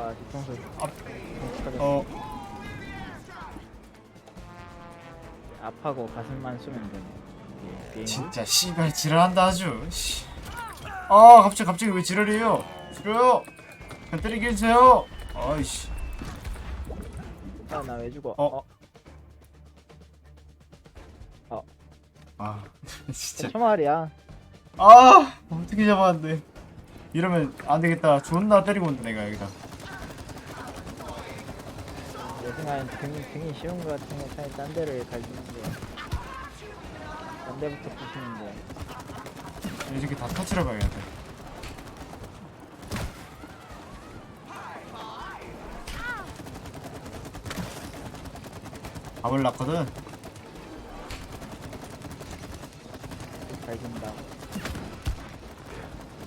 아 뒤통수. 아, 터졌어. 어 앞하고 가슴만 쏘면 되네. 이게 게임 진짜 씨발 지랄한다 아주. 씨. 아 갑자기 갑자기 왜 지랄이에요? 싫어요. 그냥 때리게 해주세요. 아이씨. 아나 왜 죽어? 어? 어? 아 진짜. 초말이야. 아 어떻게 잡았는데. 이러면 안 되겠다. 존나 때리고 온다 내가 여기다 내 생각엔 등이, 등이 쉬운 거 같으면 차라리 딴 데를 갈기는데 딴 데부터 부시는데 이 새끼 다 터치러 가야겠다 밥을 낳거든. 갈긴다.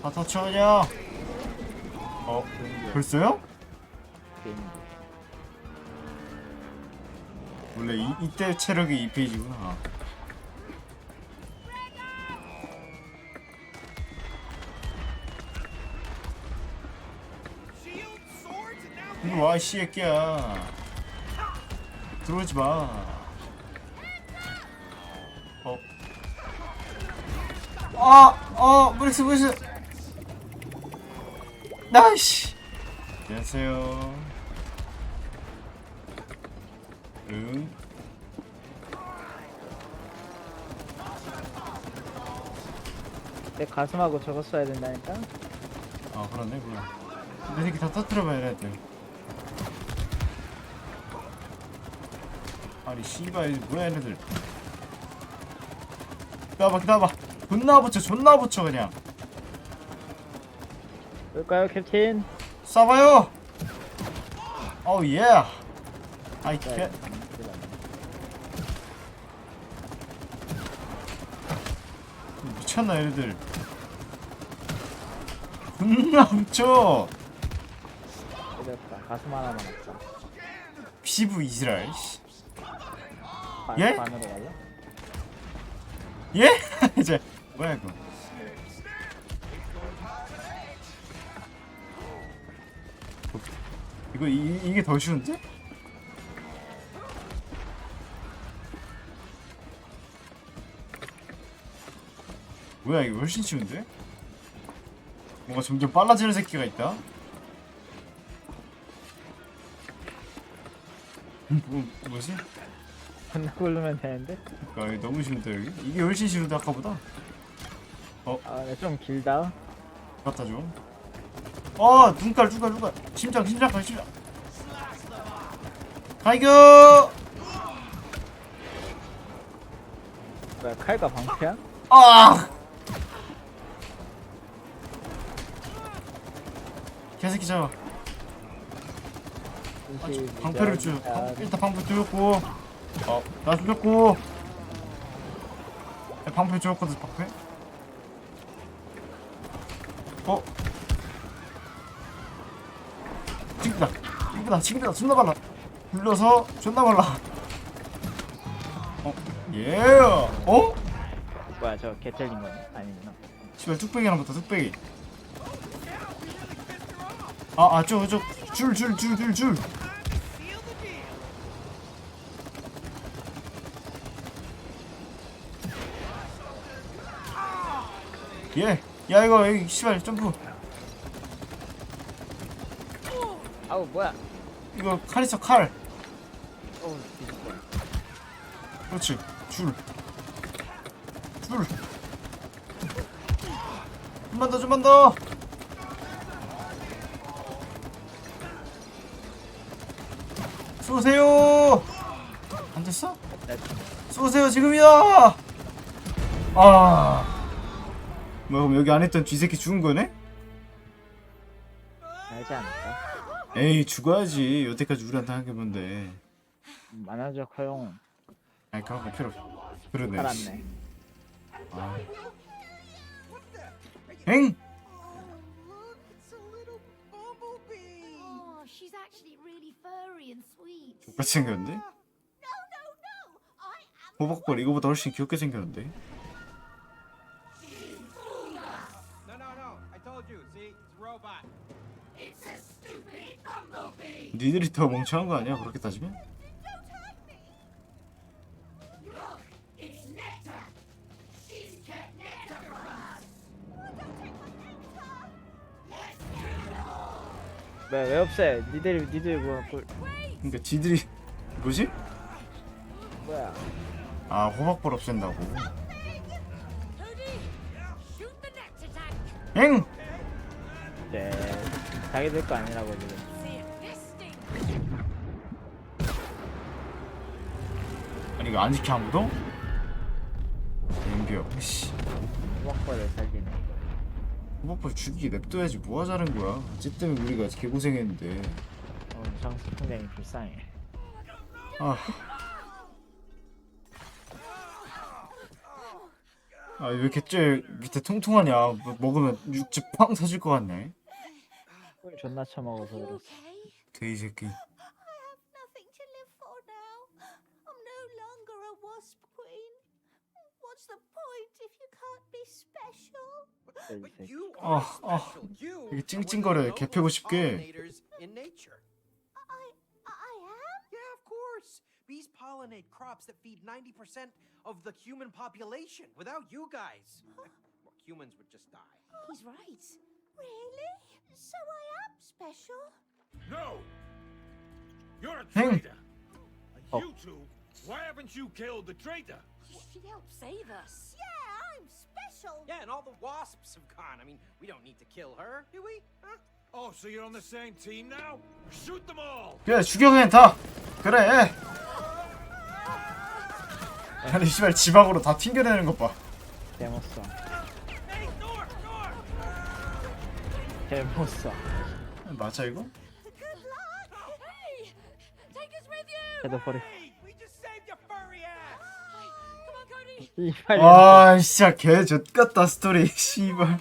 다 터치하냐? 어게 벌써요? 게임 원래 이, 이때 체력이 2페이지구나 이리 와, 이 씨새끼야. 들어오지 마. 어. 아, 어, 브렉스, 브렉스. 나이씨. 안녕하세요. 응. 내 가슴하고 저거 써야 된다니까 아, 그렇네, 뭐야. 내 새끼 다 터뜨려봐야 돼. 아니, 씨발, 뭐야, 얘네들. 기다려봐, 기다려봐. 존나 붙여, 존나 붙여, 그냥. 볼까요 캡틴? 쏴봐요! 어우, 예! 아이, 네, 개. 미쳤나, 얘네들. 존나 훔쳐! 이겼다 가슴 하나만 없다 피부 이스라엘, 씨. 반, 예? 반으로 갈라? 예? 이제, 뭐야, 이거. 이거, 이, 이게 더 쉬운데? 뭐야, 이거 훨씬 쉬운데? 뭔가 점점 빨라지는 새끼가 있다? 뭐, 뭐지? 존나 굴르면 되는데? 아, 이거 너무 쉬운데 여기? 이게 훨씬 쉬운데 아까보다? 아좀 길다 갖다 줘. 어, 눈깔, 눈깔, 눈깔. 심장, 심장, 가, 심장. 가이겨! 뭐야 칼과 방패야? 아! 개새끼 잡아. 방패를 줘. 아, 방- 일단 방패 뚫렸고. 어, 나 뚫렸고. 야, 방패 뚫었거든, 방패. 어? 친구다. 친구다, 친구다, 존나 발라. 불러서 존나 발라. 어, 예. 어? 뭐야 저 개틀린 거네? 아니구나 씨발 뚝배기 하나 붙어, 뚝배기. 아, 아, 저, 저, 줄, 줄, 줄, 줄, 줄. 예. 야, 이거, 여기, 씨발, 점프. 아우 뭐야 이거 칼 있어, 칼. 어우 뒤집어 그렇지. 줄. 줄. 좀만 더, 좀만 더. 쏘세요. 안 됐어? 쏘세요, 지금이야. 아. 뭐 그럼 여기 안에 있던 쥐새끼 죽은 거네? 알지 않을까? 에이 죽어야지. 여태까지 우리한테 한 게 뭔데? 만화적 허용 아니 그런 거 필요 없어. 그러네. 살았네 아. 엥? Look, it's a little bumblebee. Oh, she's actually really furry and sweet. 똑같이 생겼는데? 호박벌 이거보다 훨씬 귀엽게 생겼는데? No, no, no. I told you. See, it's a robot. 니들이 더 멍청한 거 아니야? 그렇게 따지면? 왜, 왜 없애? 니들이, 니들 뭐, 그, 그러니까 지들이 뭐지? 뭐야. 아 호박볼 없앤다고. 엥! 네. 자기들 거 아니라고, 지금. 아니 이거 안 지켜 아무도? 연병. 씨. 호박벌을 살리네. 호박볼 죽이게 냅둬야지 뭐가 자른 거야? 쟤 때문에 우리가 개고생했는데. 어, 장수 풍뎅이 불쌍해. 아. 아, 왜 이렇게 쟤 밑에 통통하냐? 뭐, 먹으면 육즙 팡 터질 것 같네. 꿀 존나 처먹어서. Okay. 돼지 새끼. 어, 어. special. You 이게 찡찡거려, 개패고 싶게. Bees pollinate crops that feed 90% of the human population. Without you guys, well, humans would just die. He's right. Really? So I am special? No! You're a Hang- traitor! Oh. You two, why haven't you killed the traitor? She helped save us. Yeah, I'm special. Yeah, and all the wasps have gone. I mean, we don't need to kill her, do we? Huh? Oh, so you're on the same team now? Shoot them all! 그래 죽여 그냥 다. 그래. 아니 씨발 지방으로 다 튕겨내는 것 봐. 개못써. 개못써. 맞아 이거? Cody. 이빨. 아 진짜 개 젖같다 스토리 씨발.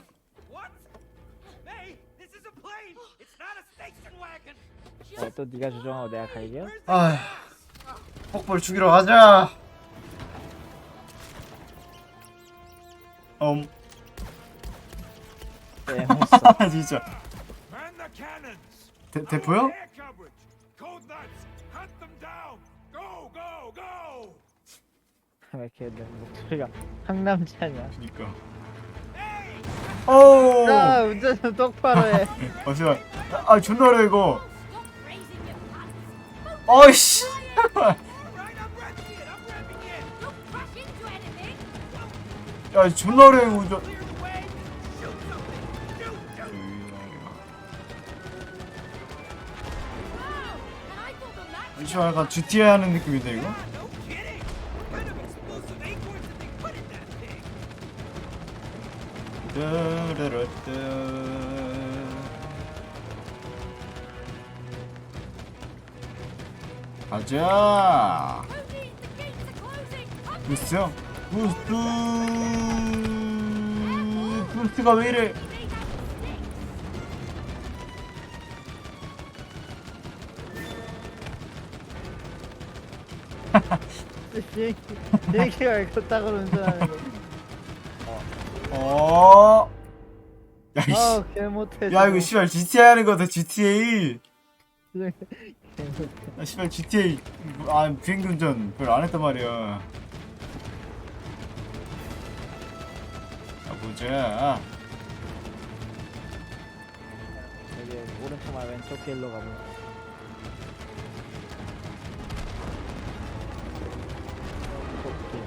어, 또 네가 조종하고 내가 the 아? 폭벌 죽이러 가자. 음, 개못써. 진짜. 대, 대포요? 왜 이렇게 내 목소리가 상남자냐? 그니까. 오. 야, 운전 좀 똑바로 해. 어, 씨발. 아, 존나 어려 이거. 어이씨. 야, 존나 어려 이거 match. 씨발 약간 GTA 하는 느낌인데 이거? Thing? 가자. The 부스트. 부스트가 왜 이래? 비행기, 비행기가 이거 따로 운전하는 거. 어. 야, 이 씨. 아우, 개못해. 야, 이거 씨발 GTA 하는 거다 GTA. 개 못해. 아, 씨발 GTA 아 비행기 운전 별로 안 했단 말이야. 자. 여기 오른쪽만 왼쪽 길로 가보자. 왼쪽 길.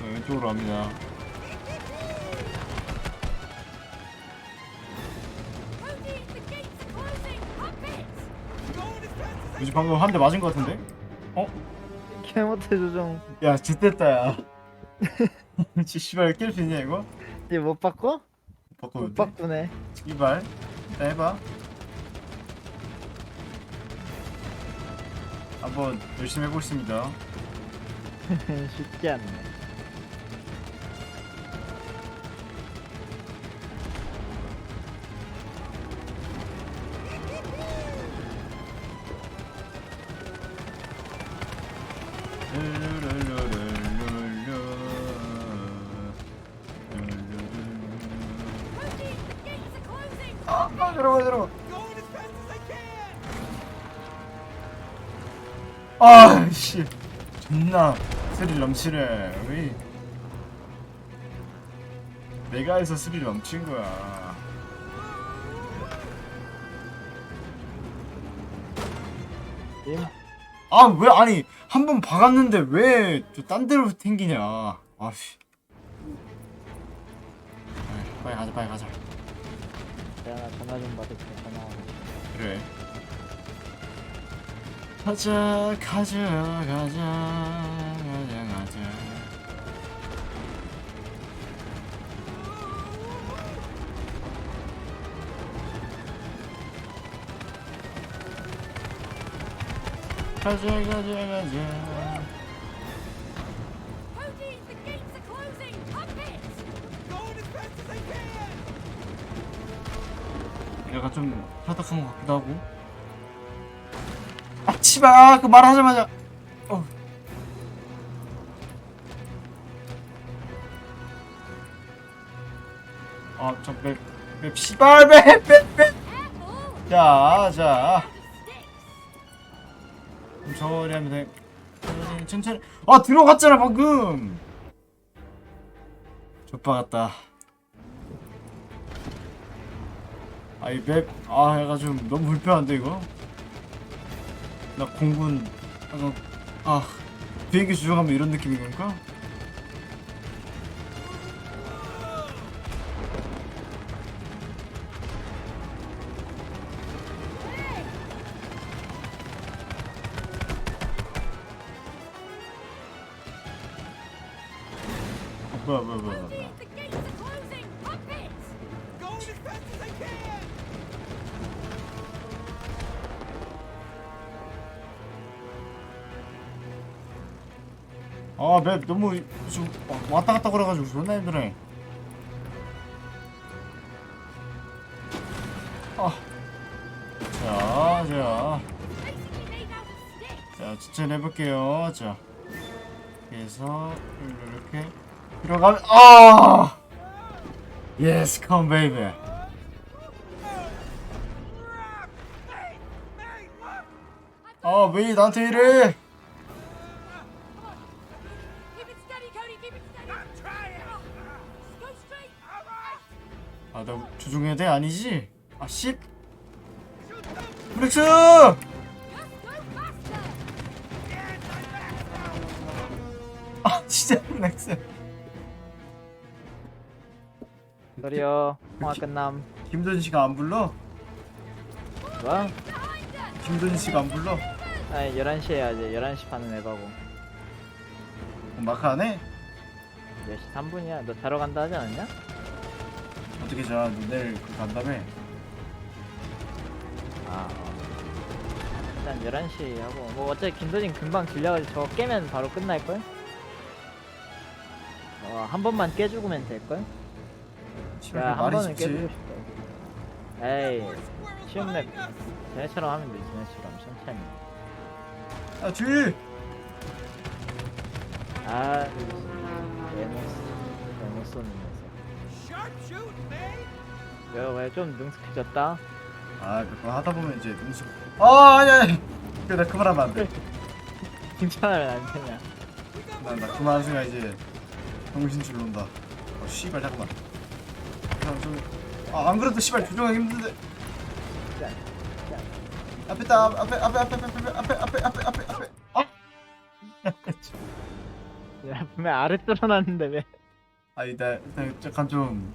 어, 왼쪽으로 갑니다. Cody, the gates are closing. Up it. Going as fast as I 요즘 방금 한 대 맞은 것 같은데? 어? 개못해 조종. 야, 좆됐다 야. 지 씨발 깰 수 있냐 이거? 이제 못 바꿔? 못? 바꾸네. 이발. 일단 해봐. 한번 열심히 해보겠습니다. 쉽지 않네. Are 존나 스릴 넘치네. 왜 내가 해서 스릴 넘친 거야. 예? 아왜 아니 한 번 박았는데 왜저딴 데로 튕기냐. 아씨. 빨리 가자 빨리 가자. 내가 전화 좀 받을게 전화. 그래. 가자 가자 가자 가자 가자. 가자 가자 가자. 약간 좀 타닥한 것 같기도 하고. 그 어. 아, 씨발 아, 그 말하자마자. 어. 아저맵맵 씨발 맵맵맵. 자자. 저리 하면 돼. 천천히. 아 들어갔잖아 방금. 좆바 같다. 아이 맵아 얘가 좀 너무 불편한데 이거? 나 공군 아, 아 비행기 주정하면 이런 느낌인 건가? 어, 뭐야 뭐야 뭐야 아맵 너무 지금 왔다 갔다 걸어가지고 존나 힘드네 아 자, 자. 자, 추천 해볼게요. 자. 그래서, 이렇게. 들어가면, 아! 예스, 컴, 베이비. 아, 왜 나한테 이래? 아, 나 조종해야 돼? 아니지? 아, 씨! 브렉스! 아, 진짜 브렉스. 소리요. 화 끝남. 김도진 씨가 안 불러? 와? 김도진 씨가 안 불러? 아니 11시 해야지. 11시 반은 에바고. 마카네? 10시 3분이야. 너 자러 간다 하지 않았냐? 어떻게 잡았는데 내일 그 간담회 아, 어. 일단 11시 하고 뭐 어차피 김도진 금방 질려가지고 저거 깨면 바로 끝날걸? 어, 한 번만 깨주고면 될걸? 야, 한 번은 쉽지 깨주고 싶다 에이 쉬운 맵 제네처럼 하면 돼 쟤네처럼 천천히 아 뒤에 아 레몬스 레몬스는. 내가 왜 좀 능숙해졌다? 아 그거 하다 보면 이제 눈썹 아 어, 아니 아니 그래 나 그만하면 안돼 칭찬하면 안 되냐? 난나 그만하는 순간 이제 정신줄 논다 어 씨발 잠깐만 아안 그래도 씨발 조정하기 힘든데 앞에 있다 앞- 앞에 앞에 앞에 앞에 앞에 앞에 앞에 앞에 앞에 아! 야, 분명 아래 뚫어놨는데 왜? 아니 나 일단 약간 좀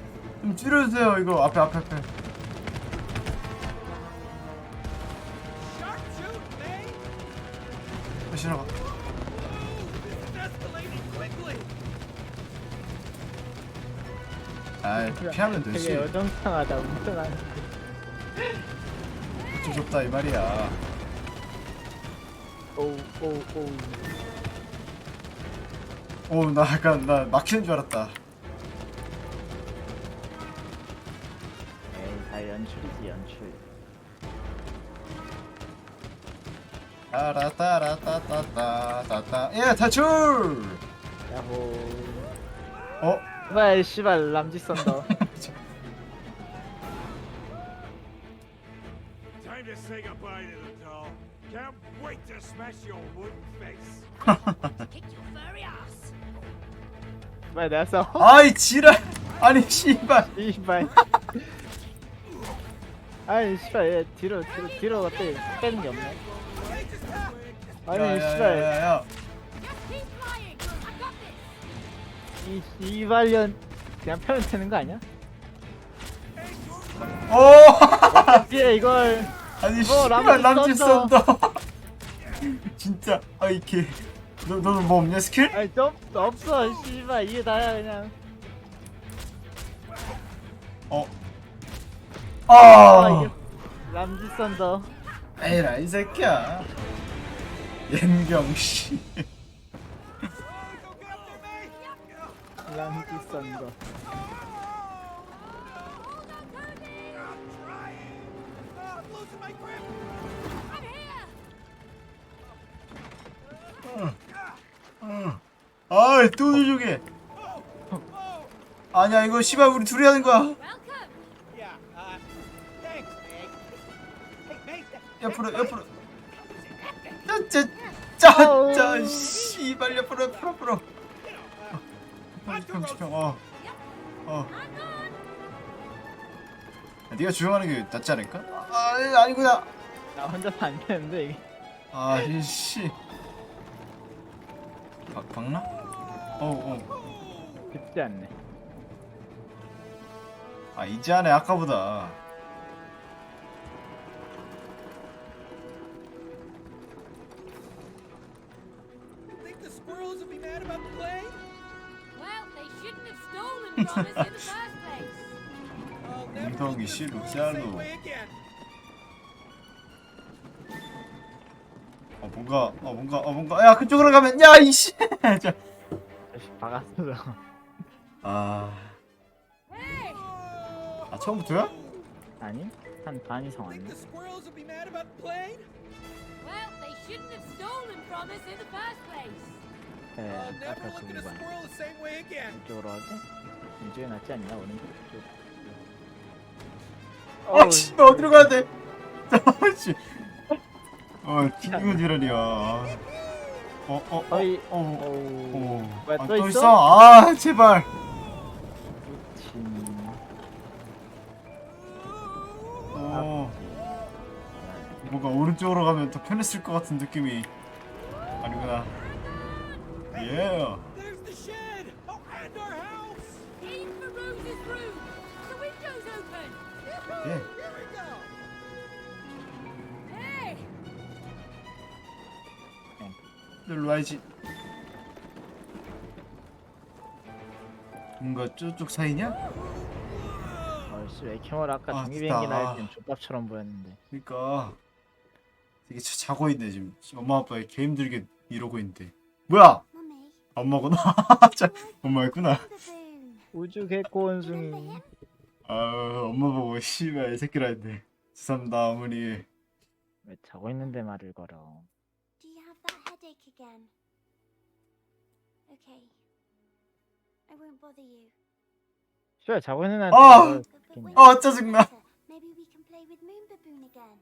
좀 줄여주세요. 이거 앞에 앞에 앞에. Shark shoot, eh? 다시 지나가. It's escalating quickly. 아 피하면 되게 되지. 여정당하다 운전하는 좀 좁다 이 말이야 오우 오우 오나 약간 나 막히는 줄 알았다 연출이지 연출 따라따라따따따따따 예 탈출 야호 어? 씨발 씨발 람지 썬더 Time to say goodbye to the doll. Can't wait to smash your wooden face. Kick your furry ass. 씨발 내가 써 아이 지랄 아니 씨발 씨발 아니 씨발 얘 뒤로 뒤로 뒤로 어때 빼는 게 없네 아니 씨발 야야야야. 이 이발년 그냥 펴면 되는 거 아니야? 오 뒤에 이걸 아니 뭐, 씨발 썬더. 썬더 진짜 아이 개너 너는 뭐 없냐 스킬? 아니 좀 없어 씨발 이게 다야 그냥 어. 아 아. 이게 람지 썬더 에이라 이 새끼야. 연경 씨. 람지 썬더. 아이 또 누적해. 아니야 이거 씨발 우리 둘이 하는 거야. 옆으로 옆으로. 짜짜짜짜 씨발 옆으로 옆으로 옆으로. 평 어. 어. 네가 조용하는 게 낫지 않을까? 아 아니, 아니구나. 나 혼자서 안 되는데 이게 아이씨. 박 박나? 어 어. 쉽지 않네 아 이제 하네 아까보다. 엉덩이 씨, way again. 어 뭔가 어 뭔가 어 뭔가 야 그쪽으로 가면 야 이씨. 다시 박았어 아. 아 처음부터야? 아니 한 반 이상 Think 왔네 the squirrels would be mad about the plane? well, they shouldn't have stolen from us in the first place. 네 I'll never 아까 look 그 at a 부분 squirrel the same way again. 이쪽으로 하게? 이쪽에 낫지 않냐 오른쪽 쪽아 씨발 어디로 가야 돼? 씨. 어 튕기고 지랄이야. 어 어 어 어이 어. 어우 어. 뭐야 아, 또 또 있어? 있어? 아 제발. 진 어. 뭔가 오른쪽으로 가면 더 편했을 것 같은 느낌이. 예. There's the shed! Oh, and our house! In for Rose's room. The window's open. 예. Here we go! Hey, 일로 와야지. 뭔가 저쪽 사이냐? 어씨 왜 캐머라 아까 아, 진짜. 비행기 날땐 족밥처럼 보였는데 그러니까 되게 자, 자고 있네 지금. 엄마 아빠 개 힘들게 이러고 있는데. 뭐야? 엄마구나. 자, 엄마였구나. 우주 개코 원숭이 아, 엄마 보고 씨발 이 새끼라 했네. 죄송합니다 어머니. 왜 자고 있는데 말을 걸어 Do you have that headache again? Okay. I won't bother you. 자고 있는 애한테 아! 아 짜증나. get better, maybe we can play with Moon Baboon again.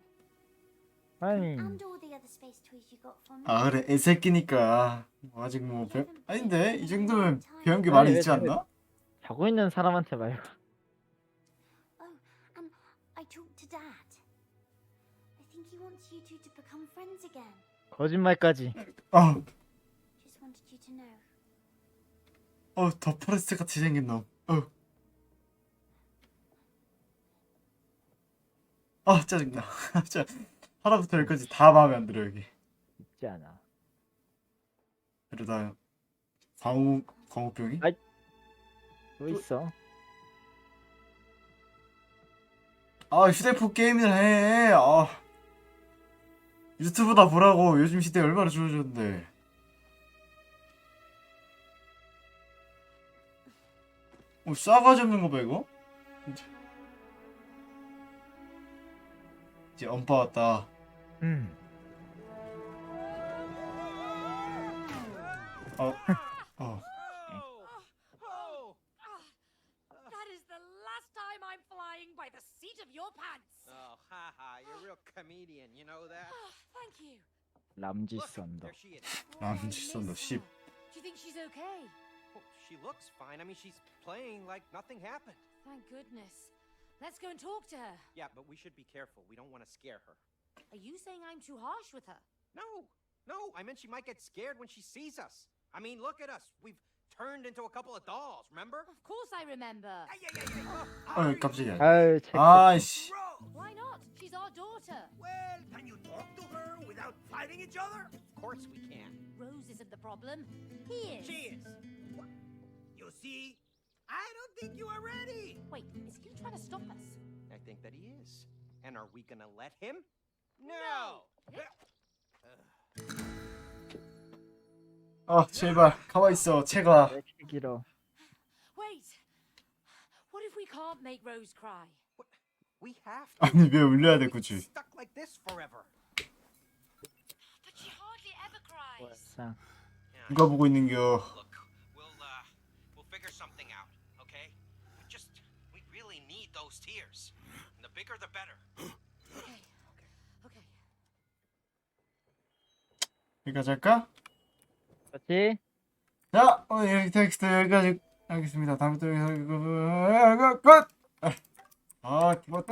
아니. 아 그래 애새끼니까 뭐 아직 뭐 배... 아닌데 이 정도면 배운 게 많이 왜 있지 않나? 자고 있는 사람한테 말고 Oh. 거짓말까지 아, know. 어더 포레스트 같이 생긴 놈. 어. 아 짜증나. 진짜 하나부터 열까지 다 마음에 안 들어 여기. 있지 않아 이러다 광우 광우병이? 아이. 또 있어 아 휴대폰 게임을 해. 아 유튜브다 보라고 요즘 시대 얼마나 좋아졌는데. 어 싸가지 없는 거 봐 이거. 엄빠 왔다. 음. 어 어. Oh! That is the last time I'm flying by the seat of your pants. Oh, haha, you're a real comedian, you know that? Ah, Thank you. 람지 Look, 썬더. there she is. 아, Why, 미쳤어, 너 miss 씨. her. Do you think she's okay? Well, she looks fine. I mean, she's playing like nothing happened. Thank goodness. Let's go and talk to her. Yeah, but we should be careful. We don't want to scare her. Are you saying I'm too harsh with her? No, no, I meant she might get scared when she sees us. I mean, look at us. We've turned into a couple of dolls, remember? Of course I remember. Hey, hey, hey, hey. 어 깜짝이야. 아유 책. 아이씨. Why not? She's our daughter. Well, can you talk to her without fighting each other? Of course we can. Rose isn't the problem. He is. She is. What? You see, I don't think you are ready. Wait, is he trying to stop us? I think that he is. And are we gonna let him? No. 아 제발 가만 있어 채가. 왜 이렇게 길어? Wait. What if we can't make Rose cry? We have to. 아니 왜 울려야 돼 We've been 굳이? stuck like this forever. But she hardly ever cries. 쌍. 누가 보고 있는겨? Look, Those tears. And the bigger, the better. Okay. Okay. 여기까지 할까? 그렇지? 자 오늘 텍스트 여기까지 하겠습니다. 다음에 또 여기서 끝. 아 키보드.